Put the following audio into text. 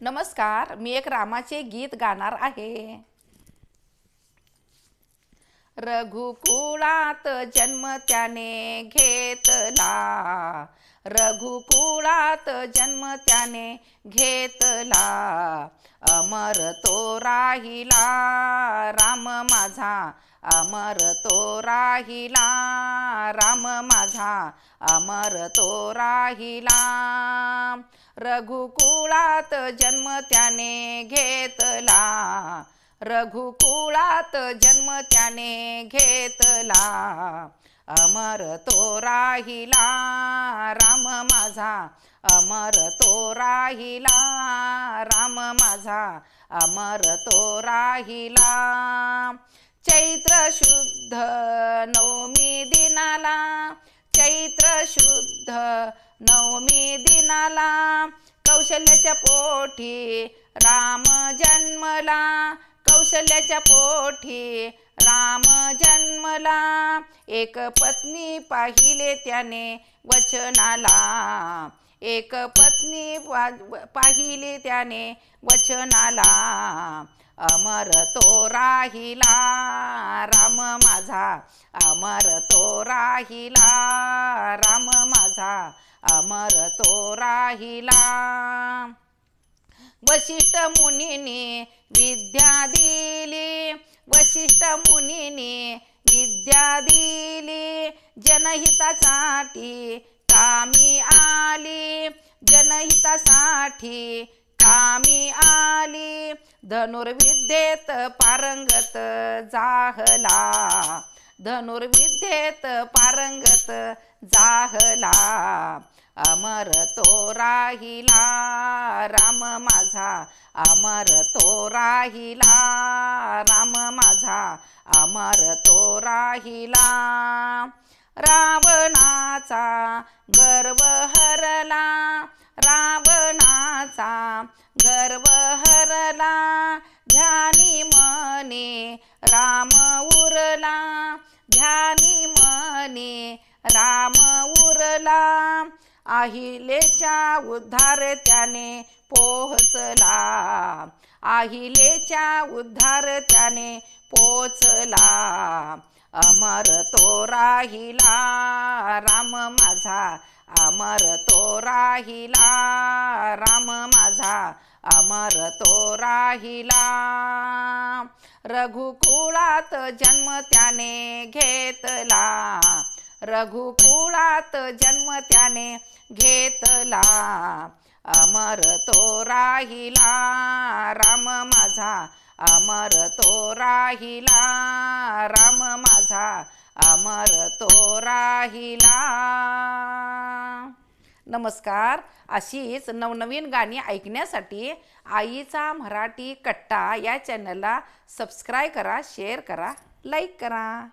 नमस्कार मी एक रामाचे गीत गाणार आहे. रघुकुळात जन्म त्याने घेतला. रघुकुळात जन्म त्याने घेतला. अमर तो राहिला. राम माझा अमर तो राहिला. राम माझा अमर तो राहिला. रघुकुळात जन्म त्याने घेतला. रघुकुळात जन्म त्याने घेतला. अमर तो राहिला. राम माझा अमर तो राहिला. राम माझा अमर तो राहिला. चैत्र शुद्ध नवमी दिनाला चैत्र शुद्ध नवमी दिनाला कौशल्याच्या पोटी राम जन्मला. कौशल्याच्या पोठी राम जन्मला. एक पत्नी पाहिले त्याने वचनाला. एक पत्नी पा- त्याने वचनाला. अमर तो राहिला. राम माझा अमर तो राहिला. राम माझा अमर तो राहिला. वशिष्ठ मुनीने विद्या दिली. वशिष्ठ मुनीने विद्या दिली. जनहितासाठी कामी आली. जनहितासाठी कामी आली. धनुर्विद्येत पारंगत जाहला. धनुर्विद्येत पारंगत जाहला अमर तो राहिला. राम माझा अमर तो राहिला. राम माझा अमर तो राहिला. रावणाचा गर्व हरला. रावणाचा गर्व हरला. राम उरला. अहिलेच्या उद्धार त्याने पोहोचला. अहिलेच्या उद्धार त्याने पोचला अमर तो राहिला. राम माझा अमर तो राहिला. राम माझा अमर तो राहिला. रघुकुळात जन्म त्याने घेतला. रघुकुळात जन्म त्याने घेतला. अमर तो राहिला. राम माझा अमर तो राहिला. राम माझा अमर तो राहिला. नमस्कार. अशीच नवनवीन गाणी ऐकण्यासाठी आईचा मराठी कट्टा या चॅनलला सबस्क्राईब करा शेअर करा लाईक करा.